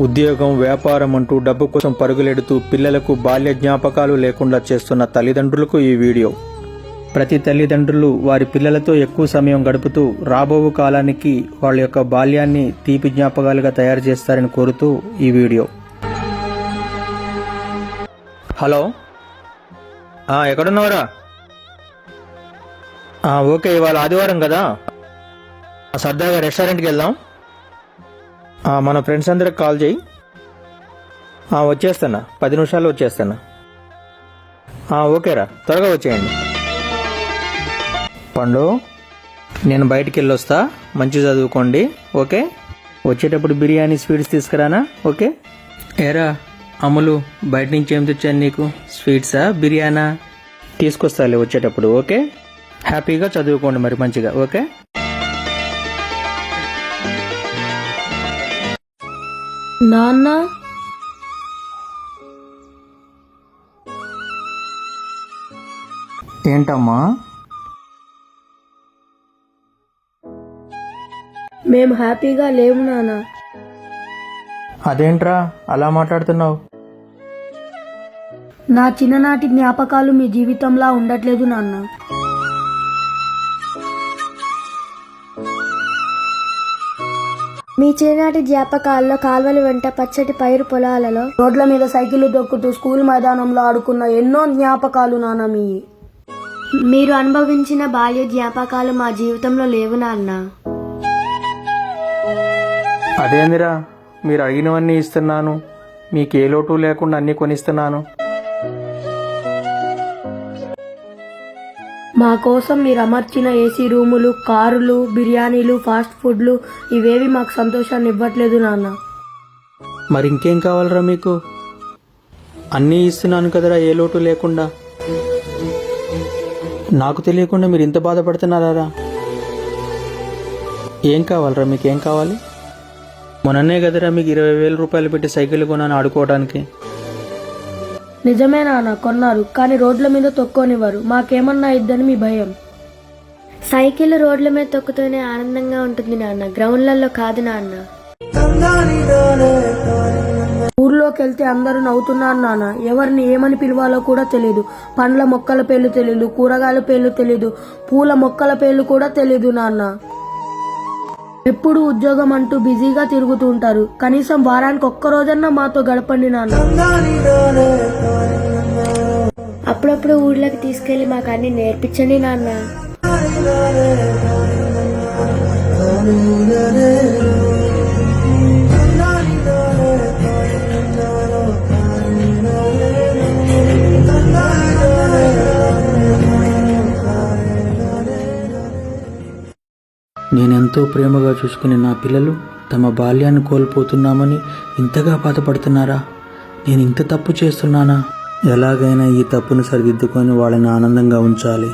ఉద్యోగం వ్యాపారం అంటూ డబ్బు కోసం పరుగులెడుతూ పిల్లలకు బాల్య జ్ఞాపకాలు లేకుండా చేస్తున్న తల్లిదండ్రులకు ఈ వీడియో. ప్రతి తల్లిదండ్రులు వారి పిల్లలతో ఎక్కువ సమయం గడుపుతూ రాబో కాలానికి వాళ్ళ యొక్క బాల్యాన్ని తీపి జ్ఞాపకాలుగా తయారు చేస్తారని కోరుతూ ఈ వీడియో. హలో? ఆ, ఎక్కడున్నావురా? ఆ, ఓకే ఇవాళ ఆదివారం కదా. సరదాగా రెస్టారెంట్కి వెళ్దాం. మన ఫ్రెండ్స్ అందరికి కాల్ చేయి. వచ్చేస్తానా వచ్చేస్తాను. పది నిమిషాల్లో వచ్చేస్తాను. ఓకేరా త్వరగా వచ్చేయండి. పండు నేను బయటికి వెళ్ళొస్తా. మంచి చదువుకోండి. ఓకే? వచ్చేటప్పుడు బిర్యానీ స్వీట్స్ తీసుకురానా? ఓకే? ఏరా అమ్ములు బయట నుంచి ఏం తెచ్చాను నీకు? స్వీట్సా బిర్యానా? తీసుకొస్తాలే వచ్చేటప్పుడు ఓకే? హ్యాపీగా చదువుకోండి మరి మంచిగా ఓకే? నాన్న? ఏంటమ్మా? మేము హ్యాపీగా లేము నాన్న. అదేంట్రా? అలా మాట్లాడుతున్నావు? నా చిన్ననాటి జ్ఞాపకాలు మీ జీవితంలా ఉండట్లేదు నాన్న. మీ చిన్ననాటి జ్ఞాపకాల్లో కాల్వల వెంట పచ్చటి పైరు పొలాలలో రోడ్ల మీద సైకిల్ దొక్కుతూ స్కూల్ మైదానంలో ఆడుకున్న ఎన్నో జ్ఞాపకాలు నాన్న మీ మీరు అనుభవించిన బాల్య జ్ఞాపకాలు మా జీవితంలో లేవు నాన్న. అదేందిరా? మీరు అడిగినవన్నీ ఇస్తున్నాను. మీకు ఏ లోటు లేకుండా అన్నీ కొనిస్తున్నాను. మా కోసం మీరు అమర్చిన ఏసీ రూములు కారులు బిర్యానీలు ఫాస్ట్ ఫుడ్లు ఇవేవి మాకు సంతోషాన్ని ఇవ్వట్లేదు నాన్న. మరి ఇంకేం కావాలరా మీకు? అన్నీ ఇస్తున్నాను కదరా ఏ లోటు లేకుండా. నాకు తెలియకుండా మీరు ఇంత బాధపడుతున్నారా ఏం కావాలరా మీకు ఏం కావాలి? మొన్ననే కదరా మీకు ఇరవై వేల రూపాయలు పెట్టి సైకిల్ కొన్నాను ఆడుకోవడానికి. నిజమే నాన్న కొన్నారు కానీ రోడ్ల మీద తొక్కోనివ్వరు. మాకేమన్నా ఇద్దని మీ భయం. సైకిల్ రోడ్ల మీద తొక్కుతూనే ఆనందంగా ఉంటుంది నాన్న. గ్రౌండ్లలో కాదు నాన్న. ఊర్లోకి వెళ్తే అందరూ నవ్వుతున్నారు నాన్న. ఎవరిని ఏమని పిలవాలో కూడా తెలియదు పండ్ల మొక్కల పేర్లు తెలియదు కూరగాయల పేర్లు తెలియదు పూల మొక్కల పేర్లు కూడా తెలియదు నాన్న. ఎప్పుడు ఉద్యోగం అంటూ బిజీగా తిరుగుతూ ఉంటారు కనీసం వారానికి ఒక్క రోజన్నా మాతో గడపండి నాన్న. అప్పుడప్పుడు ఊర్లోకి తీసుకెళ్ళి మాకు అన్ని నేర్పించండి నాన్న. ఎంతో ప్రేమగా చూసుకునే నా పిల్లలు తమ బాల్యాన్ని కోల్పోతున్నామని ఇంతగా బాధపడుతున్నారా? నేను ఇంత తప్పు చేస్తున్నానా? ఎలాగైనా ఈ తప్పును సరిదిద్దుకొని వాళ్ళని ఆనందంగా ఉంచాలి.